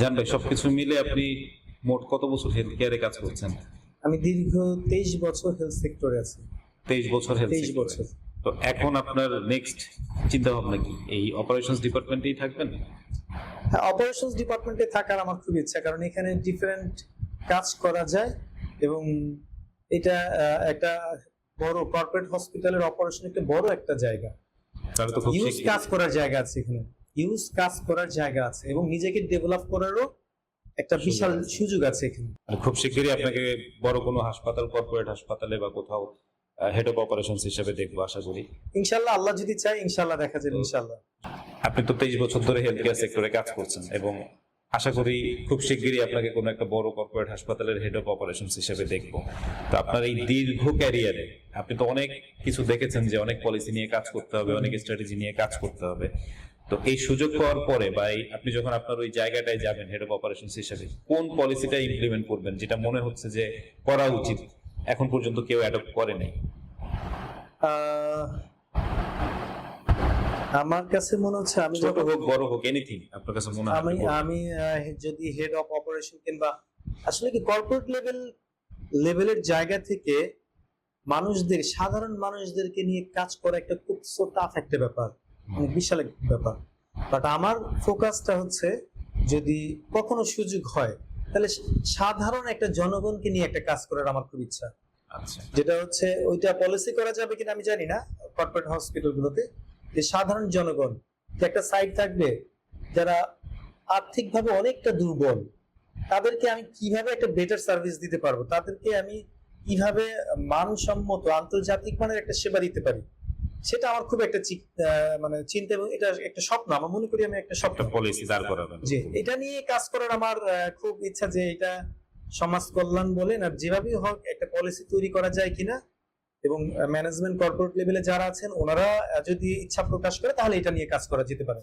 জান ভাই সবকিছু মিলে আপনি মোট কত বছর হেলথ কেয়ারে কাজ করছেন? আমি দীর্ঘ তেইশ বছর হেলথ সেক্টরে আছি। তেইশ বছর হেলথ তেইশ বছর। তো এখন আপনার নেক্সট চিন্তা ভাবনা কি? এই অপারেশনস ডিপার্টমেন্টেই থাকবেন? হ্যাঁ অপারেশনস ডিপার্টমেন্টে থাকার আমার খুব ইচ্ছা কারণ এখানে ডিফারেন্ট কাজ করা যায় এবং এটা একটা বড় কর্পোরেট হসপিটালের অপারেশন একটা বড় একটা জায়গা। তাহলে তো খুব কাজ করার জায়গা আছে এখানে। ইউজ কাজ করার জায়গা আছে এবং নিজেকে ডেভেলপ করারও একটা বিশাল সুযোগ আছে এখানে। খুব শিগগিরই আপনাকে বড় কোনো হাসপাতাল কর্পোরেট হাসপাতালে বা কোথাও হেড অফ অপারেশন হিসেবে দেখব আশা করি। ইনশাল্লাহ আল্লাহ যদি চাই ইনশাল্লাহ দেখা যাবে ইনশাল্লাহ আপনি তো তেইশ বছর ধরে হেলথ কেয়ার সেক্টরে কাজ করছেন এবং আশা করি খুব শিগগিরই আপনাকে কোনো একটা বড় কর্পোরেট হাসপাতালের হেড অফ অপারেশন হিসেবে দেখব। তো আপনার এই দীর্ঘ ক্যারিয়ারে আপনি তো অনেক কিছু দেখেছেন যে অনেক পলিসি নিয়ে কাজ করতে হবে অনেক স্ট্র্যাটেজি নিয়ে কাজ করতে হবে। তো এই সুযোগ পাওয়ার পরে বা এই আপনি যখন আপনার ওই জায়গাটায় যাবেন হেড অফ অপারেশন হিসাবে কোন পলিসিটা ইমপ্লিমেন্ট করবেন যেটা মনে হচ্ছে যে করা উচিত? এখন পর্যন্ত কেউ অ্যাডপ্ট করে নাই। আমার কাছে মনে হচ্ছে আমি ছোট হোক বড় হোক এনিথিং আপনার কাছে মনে হয় আমি আমি যদি হেড অফ অপারেশন কিংবা আসলে কি কর্পোরেট লেভেল লেভেলের জায়গা থেকে মানুষদের সাধারণ মানুষদেরকে নিয়ে কাজ করা একটা খুব টাফ একটা ব্যাপার। বিশাল একটা ব্যাপার। বাট আমার ফোকাসটা হচ্ছে যদি কখনো সুযোগ হয় তাহলে সাধারণ একটা জনগণকে নিয়ে একটা কাজ করার আমার খুব ইচ্ছা। আচ্ছা। যেটা হচ্ছে ওইটা পলিসি করা যাবে কিনা আমি জানি না কর্পোরেট হসপিটাল গুলোতে যে সাধারণ জনগণ যে একটা সাইড থাকবে যারা আর্থিকভাবে অনেকটা দুর্বল তাদেরকে আমি কীভাবে একটা বেটার সার্ভিস দিতে পারব? তাদেরকে আমি কীভাবে মানসম্মত আন্তর্জাতিক মানের একটা সেবা দিতে পারি? সেটা আমার খুব একটা মানে চিন্তা এবং এটা একটা স্বপ্ন। আমার মনে করি আমি একটা স্বপ্ন। পলিসি দাঁড় করাবেন। জি এটা নিয়ে কাজ করার আমার আহ, খুব ইচ্ছা যে এটা সমাজ কল্যাণ বলেন আর যেভাবেই হোক একটা পলিসি তৈরি করা যায় কিনা এবং ম্যানেজমেন্ট কর্পোরেট লেভেলে যারা আছেন ওনারা যদি ইচ্ছা প্রকাশ করে তাহলে এটা নিয়ে কাজ করা যেতে পারে।